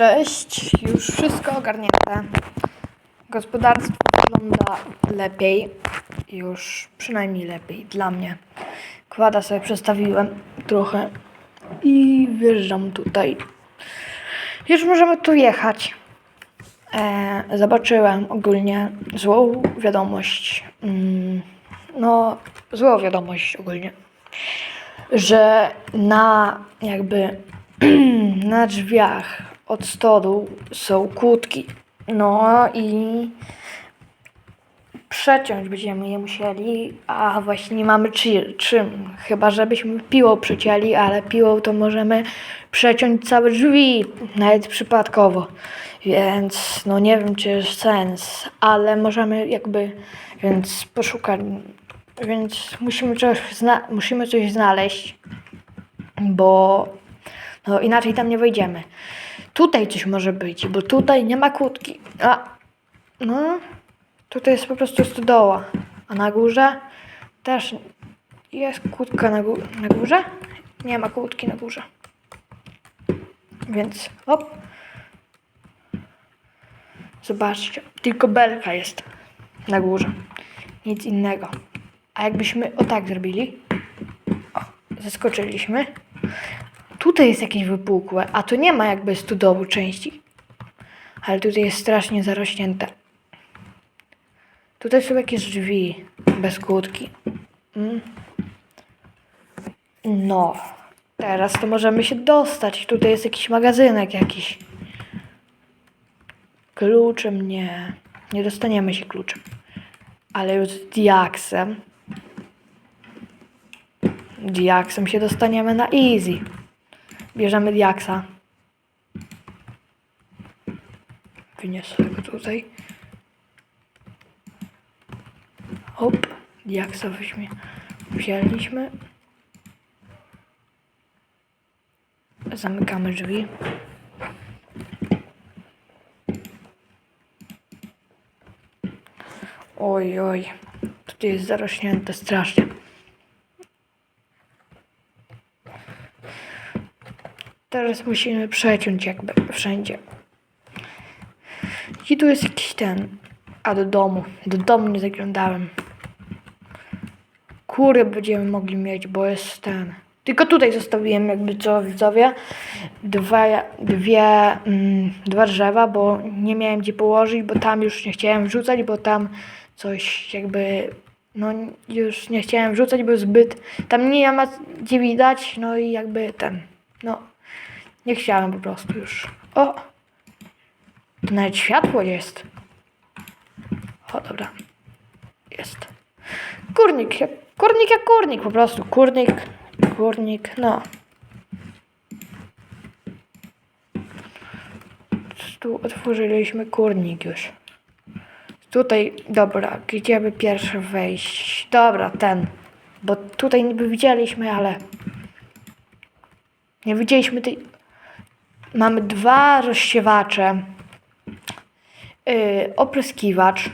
Cześć, już wszystko ogarnięte. Gospodarstwo wygląda lepiej, już przynajmniej lepiej dla mnie. Kwada sobie przestawiłem trochę i wjeżdżam tutaj. Już możemy tu jechać. E, zobaczyłem ogólnie złą wiadomość. Mm, no, złą wiadomość ogólnie że na jakby na drzwiach od stołu są kłódki. No i przeciąć będziemy je musieli, a właśnie nie mamy czy, czym. Chyba żebyśmy piłą przecięli, ale piłą to możemy przeciąć całe drzwi, nawet przypadkowo. Więc no nie wiem, czy jest sens, ale możemy jakby, więc poszukać, więc musimy coś, musimy coś znaleźć, bo no inaczej tam nie wejdziemy. Tutaj coś może być, bo tutaj nie ma kłódki. A, no, tutaj jest po prostu stodoła. A na górze też jest kłódka na, gó- na górze? Nie ma kłódki na górze. Więc hop. Zobaczcie, tylko belka jest na górze. Nic innego. A jakbyśmy o tak zrobili, o, zeskoczyliśmy, tutaj jest jakieś wypukłe, a tu nie ma jakby studowu części. Ale tutaj jest strasznie zarośnięte. Tutaj są jakieś drzwi bez kłódki. Mm. No, teraz to możemy się dostać. Tutaj jest jakiś magazynek jakiś. Kluczem nie. Nie dostaniemy się kluczem. Ale już z diaksem. Diaksem się dostaniemy na easy. Bierzemy diaksa. Wyniosę go tutaj. Hop. Diaksa weźmie. Wzięliśmy. Zamykamy drzwi. Oj, oj. Tutaj jest zarośnięte strasznie. Teraz musimy przeciąć jakby wszędzie. I tu jest jakiś ten. A do domu. Do domu nie zaglądałem. Kury będziemy mogli mieć, bo jest ten. Tylko tutaj zostawiłem jakby co widzowie. Dwa, dwie, mm, dwa drzewa, bo nie miałem gdzie położyć, bo tam już nie chciałem wrzucać, bo tam coś jakby. No już nie chciałem wrzucać, bo zbyt. Tam nie ma gdzie widać, no i jakby ten. No. Nie chciałem po prostu już. O! To nawet światło jest. O, dobra. Jest. Kurnik, jak, kurnik jak kurnik po prostu. Kurnik, kurnik, no. Tu otworzyliśmy kurnik już. Tutaj, dobra, gdzie by pierwszy wejść? Dobra, ten. Bo tutaj niby widzieliśmy, ale... Nie widzieliśmy tej... Mamy dwa rozsiewacze. Yy, opryskiwacz.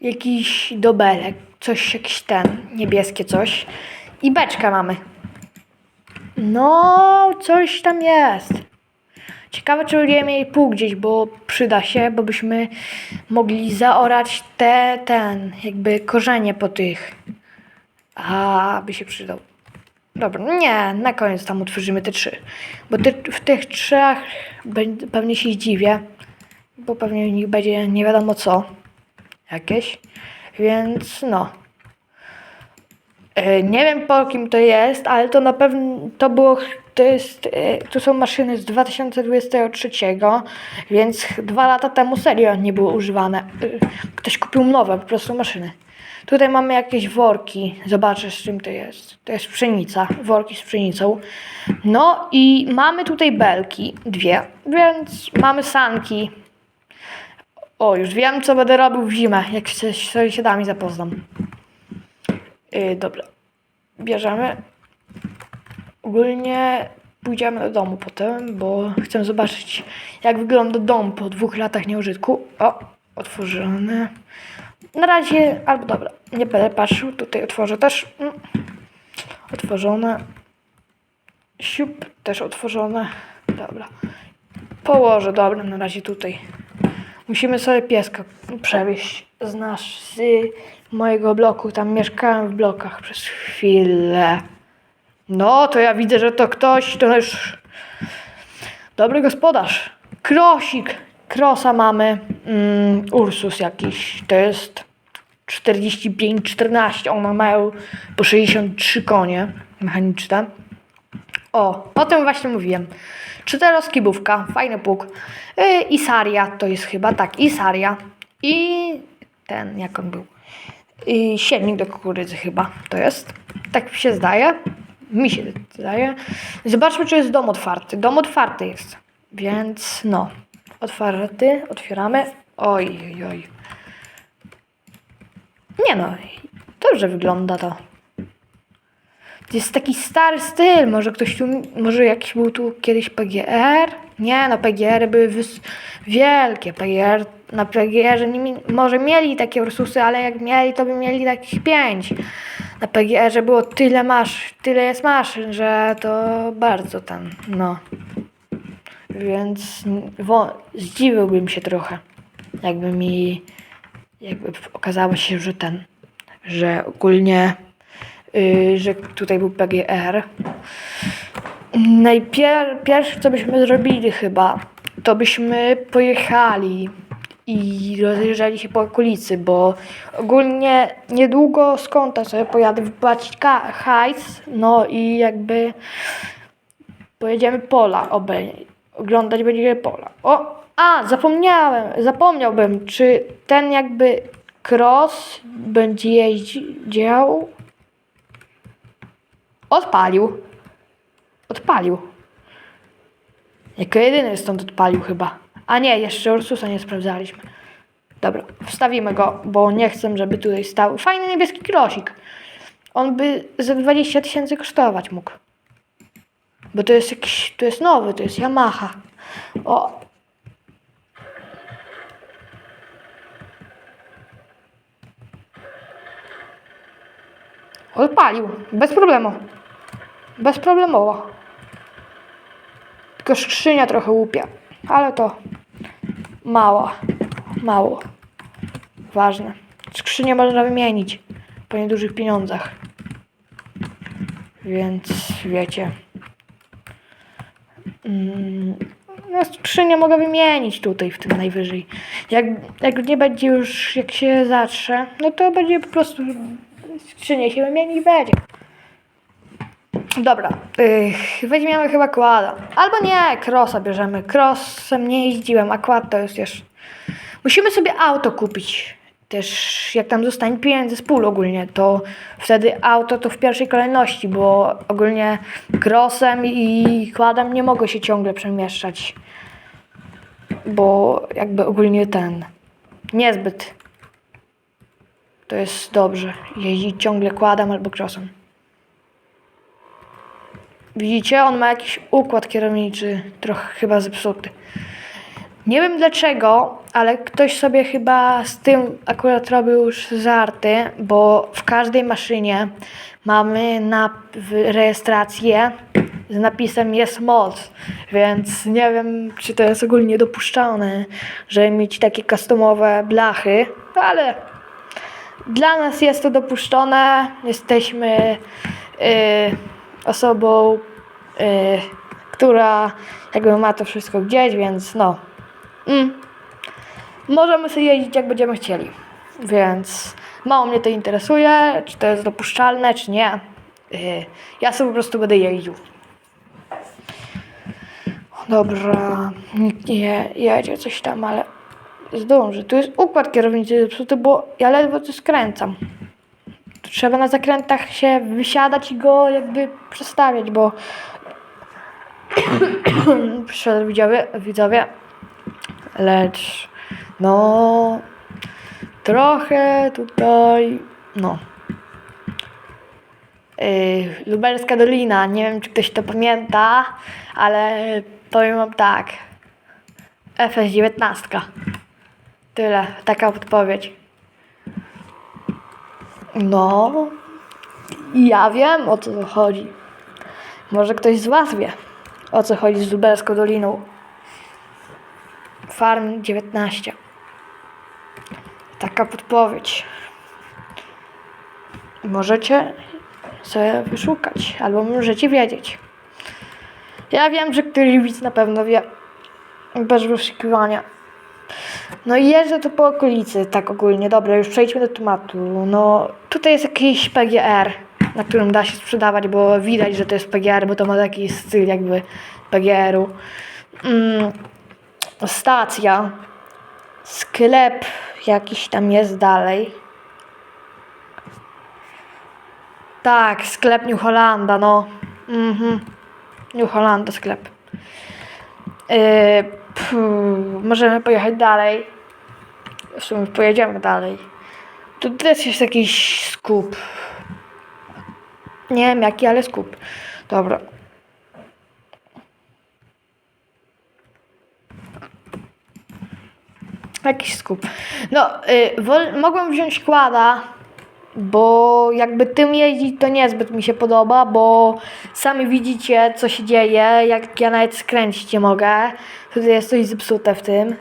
Jakiś dobelek. Coś, jakiś ten. Niebieskie coś. I beczkę mamy. No, coś tam jest. Ciekawe, czy będziemy jej pół gdzieś, bo przyda się, bo byśmy mogli zaorać te, ten, jakby korzenie po tych. A, by się przydał. Dobra, nie, na koniec tam otworzymy te trzy. Bo ty, w tych trzech pewnie się zdziwię, bo pewnie w nich będzie nie wiadomo co jakieś. Więc no. E, Nie wiem po kim to jest, ale to na pewno to było. To jest. Tu są maszyny z 2023, więc dwa lata temu serio nie były używane. E, Ktoś kupił nowe po prostu maszyny. Tutaj mamy jakieś worki. Zobaczę z czym to jest. To jest pszenica. Worki z pszenicą. No i mamy tutaj belki. Dwie. Więc mamy sanki. O, już wiem co będę robił w zimę, jak się z sąsiadami zapoznam. Yy, dobra. Bierzemy. Ogólnie pójdziemy do domu potem, bo chcę zobaczyć, jak wygląda dom po dwóch latach nieużytku. O, otworzone. Na razie, albo dobra, nie będę patrzył. Tutaj otworzę też. Mm. Otworzone. Siup, też otworzone. Dobra. położę, dobra, na razie tutaj. Musimy sobie pieska przewieźć z nas, z mojego bloku. Tam mieszkałem w blokach przez chwilę. No, to ja widzę, że to ktoś, to już dobry gospodarz. Krosik. Krosa mamy. Mm, Ursus jakiś. To jest 45-14. One mają po 63 konie mechaniczne. O, o tym właśnie mówiłem. Czteroskibówka, fajny pług. Yy, Isaria to jest chyba, tak, Isaria. I ten, jak on był? Yy, siewnik do kukurydzy chyba to jest. Tak się zdaje. Mi się zdaje. Zobaczmy, czy jest dom otwarty. Dom otwarty jest. Więc no, otwarty, otwieramy. Oj, oj, oj. Nie no, dobrze wygląda to. To jest taki stary styl. Może ktoś tu, może jakiś był tu kiedyś PGR? Nie, no PGR były wys- wielkie. PGR, na PGR nie może mieli takie Ursusy, ale jak mieli, to by mieli takich pięć. Na PGR było tyle masz, tyle jest maszyn, że to bardzo ten, no. Więc wo- zdziwiłbym się trochę, jakby mi, jakby okazało się, że ten, że ogólnie y, że tutaj był PGR. Najpierw, co byśmy zrobili chyba, to byśmy pojechali i rozejrzeli się po okolicy, bo ogólnie niedługo konta sobie pojadę wypłacić hajs, no i jakby pojedziemy pola obej oglądać będziemy pola. O, a zapomniałem, zapomniałbym, czy ten jakby cross będzie jeździł Odpalił. Odpalił. Jako jedyny stąd odpalił chyba. A nie, jeszcze Ursusa nie sprawdzaliśmy. Dobra, wstawimy go, bo nie chcę, żeby tutaj stał. Fajny niebieski krosik. On by za 20 tysięcy kosztować mógł. Bo to jest jakiś, to jest nowy, to jest Yamaha. O. Odpalił, bez problemu. Bezproblemowo. Tylko skrzynia trochę łupia, ale to mało, mało. Ważne. Skrzynię można wymienić po niedużych pieniądzach. Więc wiecie. Mm, No skrzynię mogę wymienić tutaj w tym najwyżej. Jak, jak nie będzie już, jak się zatrze, no to będzie po prostu skrzynię się wymieni i będzie. Dobra, yy, weźmiemy chyba kłada. Albo nie, krosa bierzemy. Crossem nie jeździłem, a kład to jest jeszcze. Musimy sobie auto kupić. Też jak tam zostanie pieniędzy z pól ogólnie, to wtedy auto to w pierwszej kolejności, bo ogólnie crossem i kładem nie mogą się ciągle przemieszczać. Bo jakby ogólnie ten niezbyt to jest dobrze. Jeździć ciągle kładem albo crossem. Widzicie, on ma jakiś układ kierowniczy, trochę chyba zepsuty. Nie wiem dlaczego, ale ktoś sobie chyba z tym akurat robił już żarty, bo w każdej maszynie mamy na rejestrację z napisem jest moc, więc nie wiem, czy to jest ogólnie dopuszczalne, żeby mieć takie customowe blachy, ale dla nas jest to dopuszczone. Jesteśmy y, osobą, y, która jakby ma to wszystko gdzieś, więc no. Mm. Możemy sobie jeździć jak będziemy chcieli. Więc mało mnie to interesuje, czy to jest dopuszczalne, czy nie. Y, ja sobie po prostu będę jeździł. Dobra, nikt nie jedzie coś tam, ale zdąży. Tu jest układ kierowniczy zepsuty, bo ja ledwo to skręcam. Tu trzeba na zakrętach się wysiadać i go jakby przestawiać, bo przyszedł widzowie, widzowie, lecz no trochę tutaj, no. Yy, Lubelska Dolina, nie wiem czy ktoś to pamięta, ale powiem wam tak. FS19. Tyle, taka odpowiedź. No, ja wiem o co chodzi. Może ktoś z Was wie, o co chodzi z Lubelską Doliną. Farm 19. Taka podpowiedź. Możecie sobie wyszukać, albo możecie wiedzieć. Ja wiem, że któryś widz na pewno wie. Bez wyszukiwania. No i jeżdżę tu po okolicy, tak ogólnie. Dobra, już przejdźmy do tematu. No, tutaj jest jakiś PGR, na którym da się sprzedawać, bo widać, że to jest PGR, bo to ma taki styl jakby PGR-u. Mm, stacja. Sklep jakiś tam jest dalej. Tak, sklep New Hollanda, no. Mhm. New Hollanda sklep. Yy, pff, możemy pojechać dalej. W sumie pojedziemy dalej. Tu też jest jakiś skup. Nie wiem jaki, ale skup. Dobra. Jakiś skup. No, y, wol, mogłem wziąć kłada, bo jakby tym jeździć to niezbyt mi się podoba, bo sami widzicie co się dzieje, jak ja nawet skręcić nie mogę. Tutaj jest coś zepsute w tym.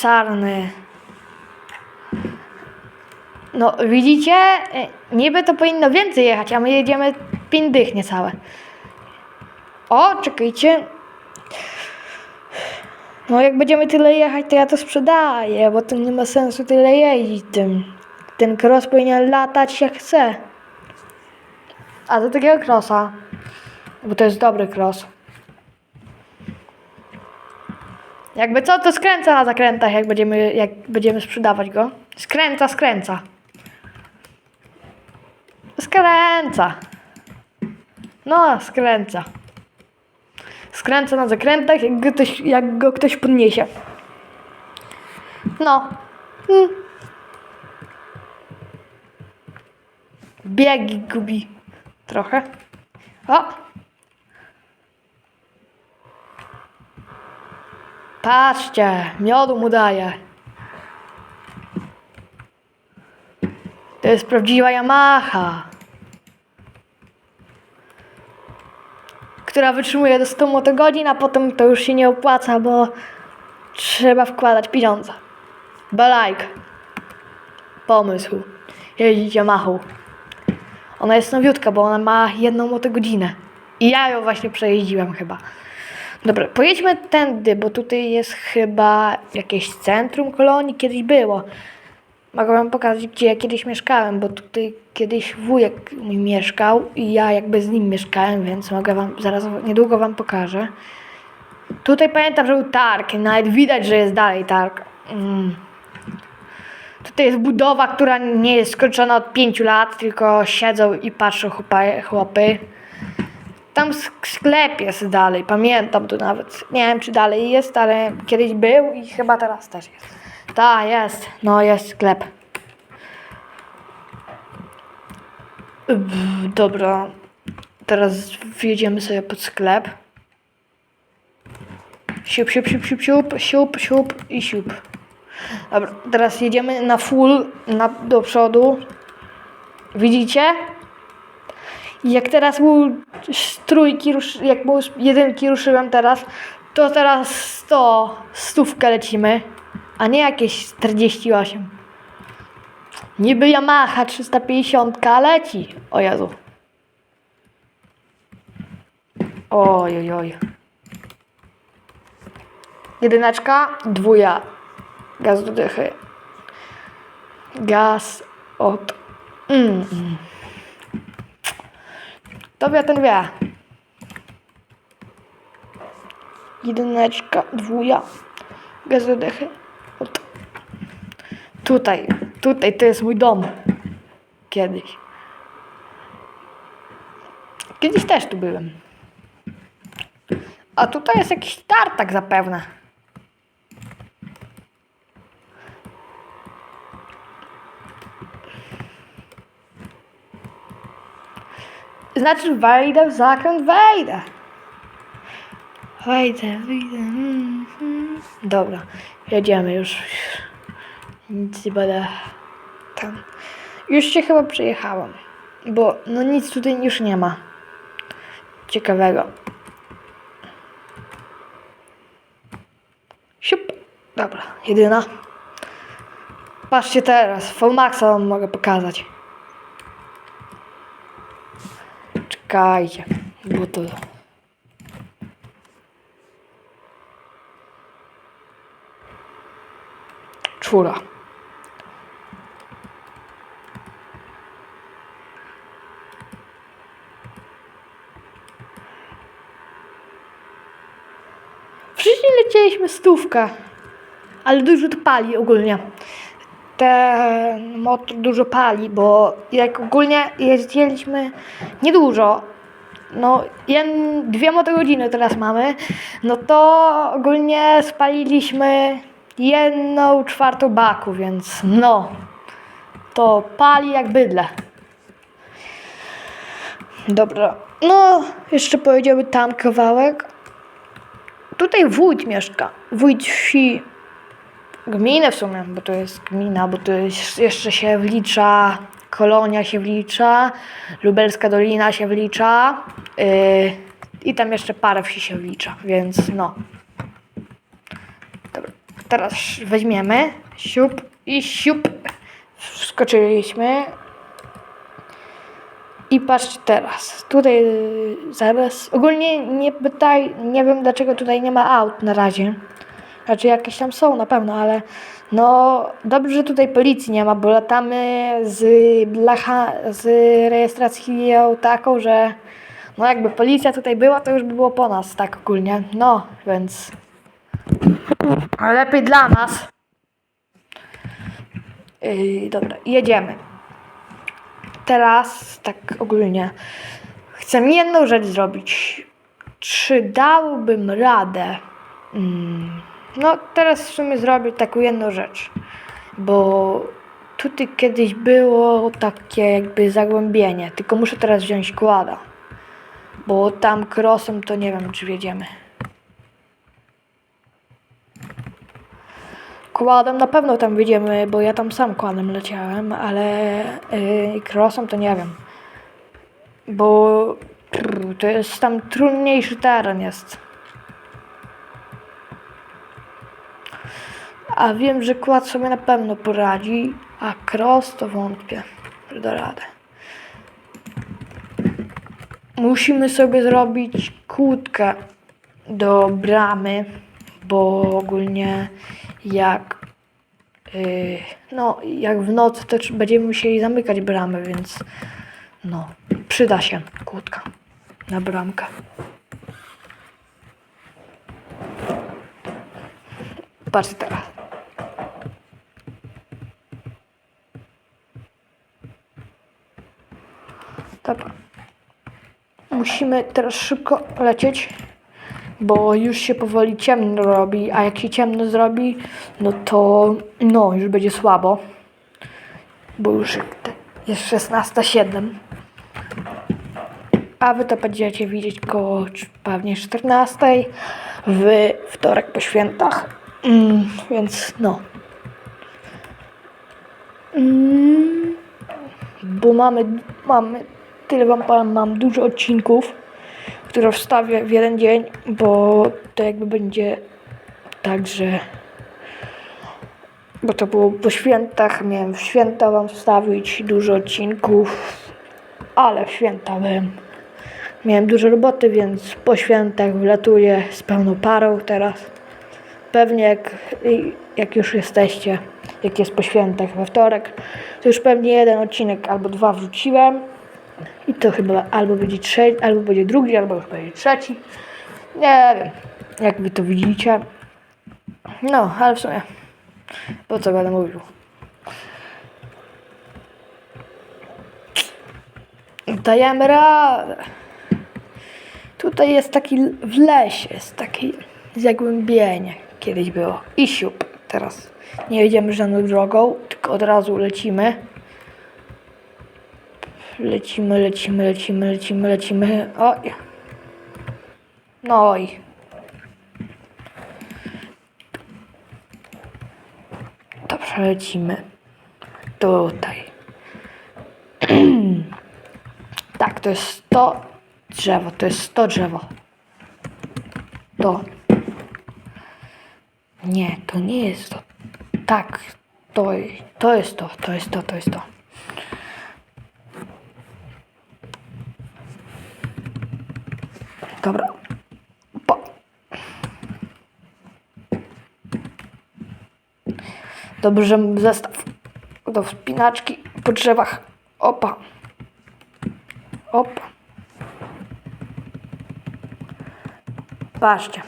Sarny. No, widzicie? Niby to powinno więcej jechać, a my jedziemy pięć niecałe. O, czekajcie. No, jak będziemy tyle jechać, to ja to sprzedaję, bo to nie ma sensu tyle jeździć tym. Ten cross powinien latać jak chce. A do takiego crossa. Bo to jest dobry cross. Jakby co, to skręca na zakrętach, jak będziemy, jak będziemy sprzedawać go. Skręca, skręca. Skręca. No, skręca. Skręca na zakrętach, jak go ktoś, jak go ktoś podniesie. No. Mm. Biegi gubi. Trochę. O! Patrzcie, miodu mu daje. To jest prawdziwa Yamaha. Która wytrzymuje do 100 motogodzin, a potem to już się nie opłaca, bo trzeba wkładać pieniądze. Balajk. Pomysł. Jeździć Yamahą. Ona jest nowiutka, bo ona ma jedną motogodzinę. I ja ją właśnie przejeździłem chyba. Dobra, pojedźmy tędy, bo tutaj jest chyba jakieś centrum kolonii, kiedyś było. Mogę wam pokazać, gdzie ja kiedyś mieszkałem, bo tutaj kiedyś wujek mój mieszkał i ja jakby z nim mieszkałem, więc mogę wam, zaraz niedługo wam pokażę. Tutaj pamiętam, że był targ, nawet widać, że jest dalej targ. Mm. Tutaj jest budowa, która nie jest skończona od 5 lat, tylko siedzą i patrzą chłopa- chłopy. Tam sk- sklep jest dalej, pamiętam tu nawet. Nie wiem, czy dalej jest, ale kiedyś był i chyba teraz też jest. Tak, jest. No, jest sklep. Dobra. Teraz wjedziemy sobie pod sklep. Siup, siup, siup, siup, siup, siup, siup i siup. Dobra, teraz jedziemy na full, na, do przodu. Widzicie? Jak teraz był z trójki, rusz, jak był z jedynki ruszyłem teraz, to teraz 100, stówkę lecimy, a nie jakieś 48. Niby Yamaha 350 leci. O Jezu. Oj, oj, oj. Jedyneczka, dwuja. Gaz do dychy. Gaz od... Mm, mm. To wie. Jedyneczka, dwuja. Gaz do dychy. Od... Tutaj, tutaj, to jest mój dom. Kiedyś. Kiedyś też tu byłem. A tutaj jest jakiś tartak zapewne. Znaczy wejdę w zakręt, wejdę. Wejdę, wyjdę. mm, mm. Dobra, jedziemy już. Nic nie będę tam. Już się chyba przejechałem, bo no nic tutaj już nie ma ciekawego. Siup. Dobra, jedyna. Patrzcie teraz, Volmaxa wam mogę pokazać. Czekajcie, bo to... Czwóra. Wcześniej lecieliśmy stówkę, ale dużo to pali ogólnie. Ten motor dużo pali, bo jak ogólnie jeździliśmy niedużo, no jen, dwie motogodziny teraz mamy, no to ogólnie spaliliśmy jedną czwartą baku, więc no, to pali jak bydle. Dobra, no jeszcze pojedziemy tam kawałek. Tutaj wójt mieszka, wójt wsi, gminy w sumie, bo to jest gmina, bo to jest, jeszcze się wlicza, Kolonia się wlicza, Lubelska Dolina się wlicza yy, i tam jeszcze parę wsi się wlicza, więc no. Dobra, teraz weźmiemy siup i siup. Wskoczyliśmy. I patrzcie teraz, tutaj yy, zaraz, ogólnie nie pytaj, nie wiem dlaczego tutaj nie ma aut na razie. Znaczy jakieś tam są na pewno, ale no dobrze, że tutaj policji nie ma, bo latamy z blacha, z rejestracją taką, że no jakby policja tutaj była, to już by było po nas tak ogólnie. No, więc lepiej dla nas. Yy, dobra, jedziemy. Teraz tak ogólnie chcę jedną rzecz zrobić. Czy dałbym radę? Mm, no, teraz w sumie zrobię taką jedną rzecz, bo tutaj kiedyś było takie jakby zagłębienie, tylko muszę teraz wziąć kłada, bo tam krosem to nie wiem, czy wiedziemy. Kładem na pewno tam wyjdziemy, bo ja tam sam kładem leciałem, ale yy, krosem to nie wiem. Bo prr, to jest tam trudniejszy teren jest. A wiem, że kład sobie na pewno poradzi, a cross to wątpię, że radę. Musimy sobie zrobić kłódkę do bramy, bo ogólnie jak yy, no jak w nocy tr- będziemy musieli zamykać bramę, więc no przyda się kłódka na bramkę. Patrz teraz. Dobra. Musimy teraz szybko lecieć, bo już się powoli ciemno robi, a jak się ciemno zrobi, no to no, już będzie słabo. Bo już jest 16.07. A wy to będziecie widzieć koło pewnie 14 w wtorek po świętach. Mm, więc no. Mm, bo mamy, mamy, tyle wam powiem, mam dużo odcinków, które wstawię w jeden dzień, bo to jakby będzie tak, że bo to było po świętach, miałem w święta wam wstawić dużo odcinków, ale w święta byłem. Miałem dużo roboty, więc po świętach wlatuję z pełną parą teraz. Pewnie jak, jak już jesteście, jak jest po świętach we wtorek, to już pewnie jeden odcinek albo dwa wrzuciłem. I to chyba albo będzie trzeci, albo będzie drugi, albo już będzie trzeci. Nie wiem, jak wy to widzicie. No, ale w sumie, po co będę mówił. Dajemy radę. Tutaj jest taki w lesie, jest takie zagłębienie. Kiedyś było. I siup. Teraz nie jedziemy żadną drogą, tylko od razu lecimy. Lecimy, lecimy, lecimy, lecimy, lecimy. Oj. No i. lecimy tutaj. tak, to jest to drzewo, to jest to drzewo. To. Nie, to nie jest to. Tak, to, to jest to, to jest to, to jest to. Dobra. Po. Dobrze, zestaw do wspinaczki po drzewach. Opa. Opa. Patrzcie.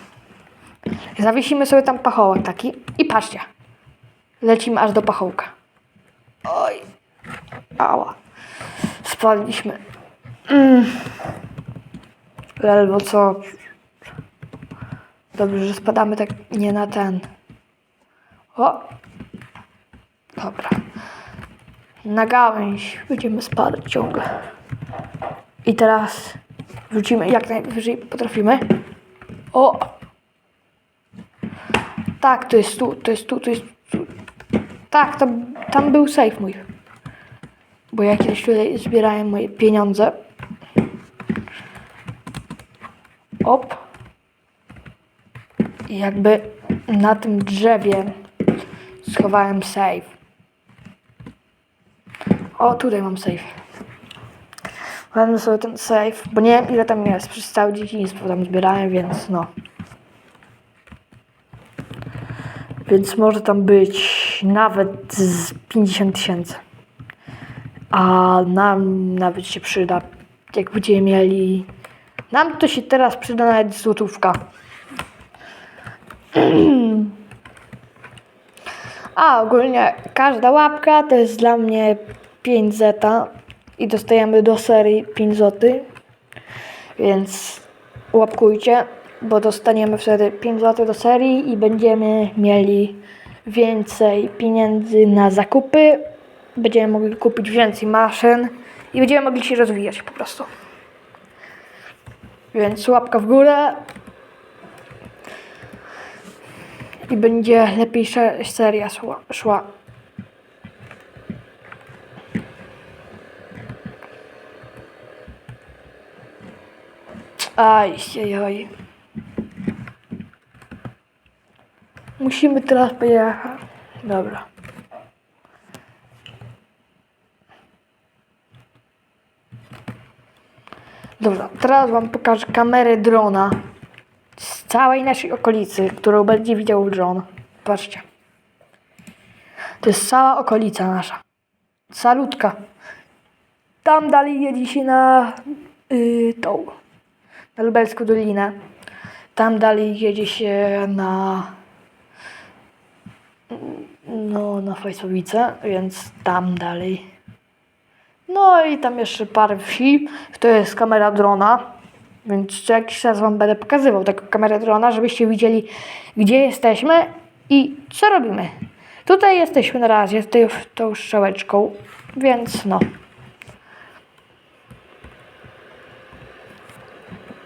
Zawiesimy sobie tam pachołek taki i patrzcie. Lecimy aż do pachołka. Oj. Ała. Spadliśmy. Mm. Ledwo co. Dobrze, że spadamy tak nie na ten. O! Dobra. Na gałęź będziemy spadać ciągle. I teraz wrzucimy jak najwyżej potrafimy. O! Tak, to jest tu, to jest tu, to jest tu. Tak, tam, tam był safe mój. Bo ja kiedyś tutaj zbierałem moje pieniądze. Op. I jakby na tym drzewie schowałem safe. O, tutaj mam safe. Wezmę sobie ten safe, bo nie wiem ile tam jest. Przez całe dzieciństwo tam zbierałem, więc no. Więc może tam być nawet z 50 tysięcy. A nam nawet się przyda, jak będziemy mieli... Nam to się teraz przyda nawet złotówka. A ogólnie każda łapka to jest dla mnie 5 zeta i dostajemy do serii 5 zł. Więc łapkujcie, bo dostaniemy wtedy 5 zł do serii i będziemy mieli więcej pieniędzy na zakupy. Będziemy mogli kupić więcej maszyn i będziemy mogli się rozwijać po prostu. Więc łapka w górę. I będzie lepiej seria szła. Aj, oj. Musimy teraz pojechać. Dobra. Dobra, teraz wam pokażę kamerę drona z całej naszej okolicy, którą będzie widział dron. Patrzcie. To jest cała okolica nasza. Salutka. Tam dalej jedzie się na y, tą, na Lubelską Dolinę. Tam dalej jedzie się na no, na Fajsowice, więc tam dalej. No i tam jeszcze parę wsi. To jest kamera drona. Więc co jakiś czas wam będę pokazywał taką kamerę drona, żebyście widzieli, gdzie jesteśmy i co robimy. Tutaj jesteśmy na razie z tej, tą strzałeczką, więc no.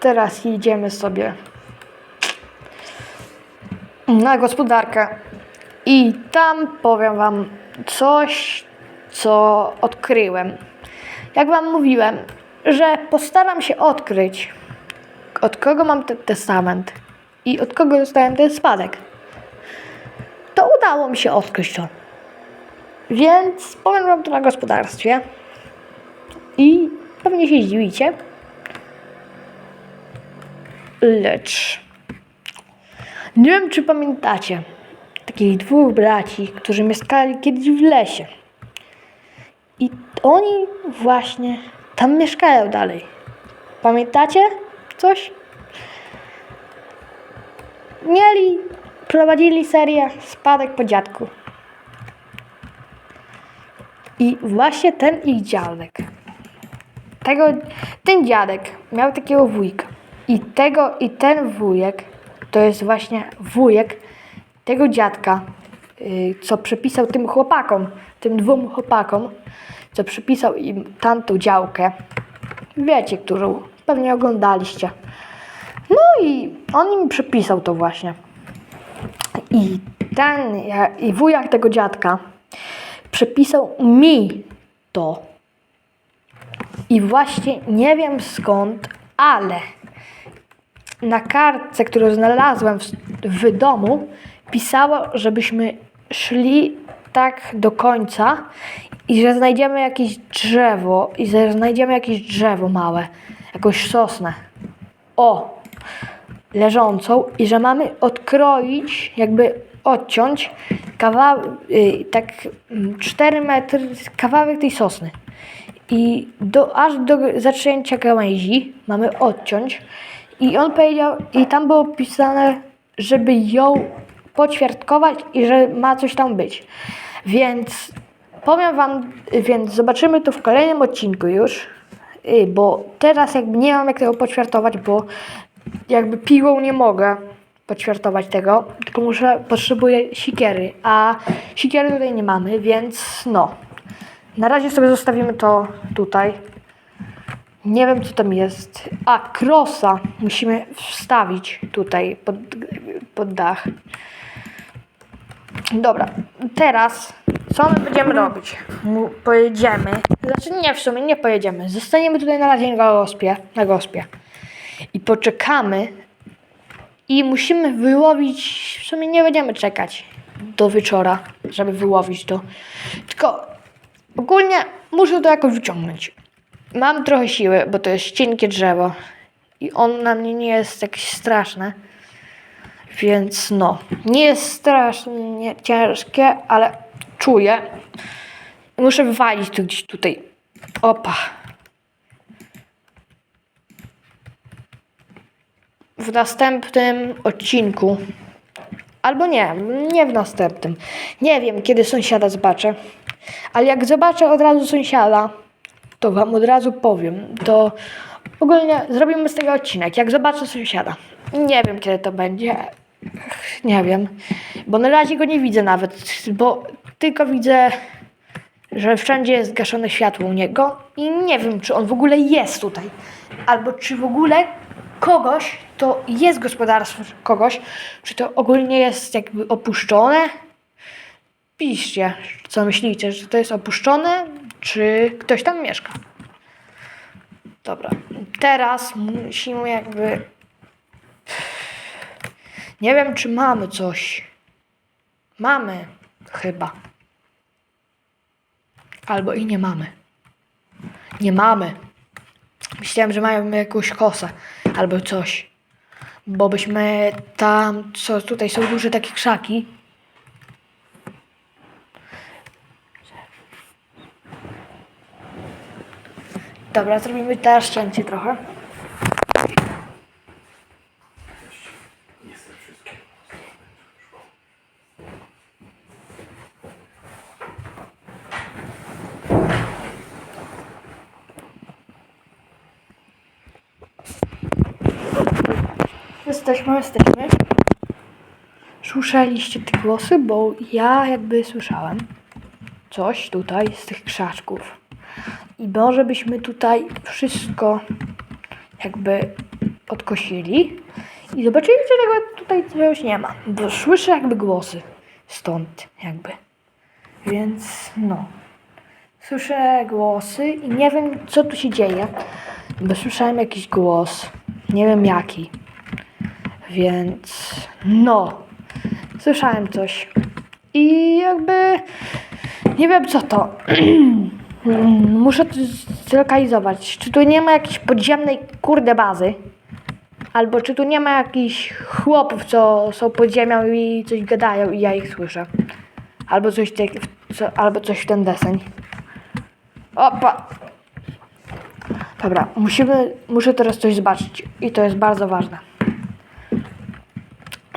Teraz jedziemy sobie na gospodarkę. I tam powiem Wam coś, co odkryłem. Jak Wam mówiłem, że postaram się odkryć, od kogo mam ten testament i od kogo dostałem ten spadek. To udało mi się odkryć to. Więc powiem Wam to na gospodarstwie. I pewnie się zdziwicie. Lecz nie wiem, czy pamiętacie takich dwóch braci, którzy mieszkali kiedyś w lesie. I oni właśnie tam mieszkają dalej. Pamiętacie coś? Mieli, prowadzili serię Spadek po dziadku. I właśnie ten ich dziadek, tego, ten dziadek miał takiego wujka. I tego, i ten wujek, to jest właśnie wujek tego dziadka, y, co przypisał tym chłopakom, tym dwóm chłopakom, co przypisał im tamtą działkę. Wiecie, którą pewnie oglądaliście. No i on im przypisał to właśnie. I ten, i wujak tego dziadka przepisał mi to. I właśnie nie wiem skąd, ale na kartce, którą znalazłem w, w domu, pisało, żebyśmy szli tak do końca i że znajdziemy jakieś drzewo, i że znajdziemy jakieś drzewo małe, jakąś sosnę. O! Leżącą i że mamy odkroić, jakby odciąć kawałek, tak 4 metry, kawałek tej sosny. I do, aż do zaczęcia gałęzi mamy odciąć. I on powiedział, i tam było pisane, żeby ją poćwiartkować i że ma coś tam być. Więc powiem wam, więc zobaczymy to w kolejnym odcinku już. Y, Bo teraz jakby nie mam jak tego poćwiartować, bo jakby piłą nie mogę poćwiartować tego, tylko muszę, potrzebuję sikiery, a sikiery tutaj nie mamy, więc no. Na razie sobie zostawimy to tutaj. Nie wiem, co tam jest. A, krosa musimy wstawić tutaj pod, pod dach. Dobra, teraz co my będziemy robić? Mu- Pojedziemy. Znaczy nie, w sumie nie pojedziemy. Zostaniemy tutaj na razie na gospie. Na gospie. I poczekamy. I musimy wyłowić. W sumie nie będziemy czekać do wieczora, żeby wyłowić to. Tylko ogólnie muszę to jakoś wyciągnąć. Mam trochę siły, bo to jest cienkie drzewo. I on na mnie nie jest jakieś straszne. Więc no, nie jest strasznie ciężkie, ale czuję. Muszę wywalić to gdzieś tutaj. Opa. W następnym odcinku. Albo nie, nie w następnym. Nie wiem, kiedy sąsiada zobaczę. Ale jak zobaczę od razu sąsiada, to wam od razu powiem. To ogólnie zrobimy z tego odcinek. Jak zobaczę sąsiada. Nie wiem, kiedy to będzie. Nie wiem. Bo na razie go nie widzę nawet. Bo tylko widzę, że wszędzie jest gaszone światło u niego. I nie wiem, czy on w ogóle jest tutaj. Albo czy w ogóle kogoś, to jest gospodarstwo kogoś, czy to ogólnie jest jakby opuszczone. Piszcie, co myślicie, że to jest opuszczone, czy ktoś tam mieszka. Dobra, teraz musimy jakby. Nie wiem, czy mamy coś. Mamy, chyba. Albo i nie mamy. Nie mamy. Myślałem, że mają jakąś kosę albo coś. Bo byśmy tam, co tutaj są duże takie krzaki. Dobra, zrobimy teraz cięcie trochę. Jesteśmy, jesteśmy. Słyszeliście te głosy, bo ja jakby słyszałem coś tutaj z tych krzaczków. I może byśmy tutaj wszystko jakby odkosili i zobaczyli, czy tego tutaj czegoś nie ma. Bo słyszę jakby głosy stąd jakby. Więc no. Słyszę głosy i nie wiem, co tu się dzieje. Bo słyszałem jakiś głos. Nie wiem jaki. Więc no. Słyszałem coś. I jakby nie wiem co to. Muszę to zlokalizować. Czy tu nie ma jakiejś podziemnej kurde bazy? Albo czy tu nie ma jakichś chłopów, co są pod ziemią i coś gadają i ja ich słyszę? Albo coś, tak, co, albo coś w ten deseń. Opa! Dobra, musimy, muszę teraz coś zobaczyć i to jest bardzo ważne.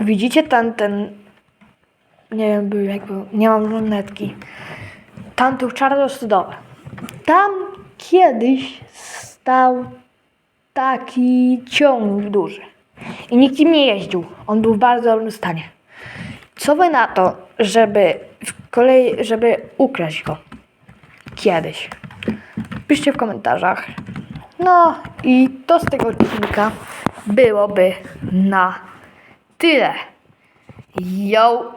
Widzicie ten, ten, nie wiem, był jakby, nie mam lunetki. Tamtą czarną stodowę. Tam kiedyś stał taki ciągnik duży. I nikt nim nie jeździł. On był w bardzo dobrym stanie. Co wy na to, żeby w kolei, żeby ukraść go kiedyś? Piszcie w komentarzach. No i to z tego odcinka byłoby na tyle. Yo!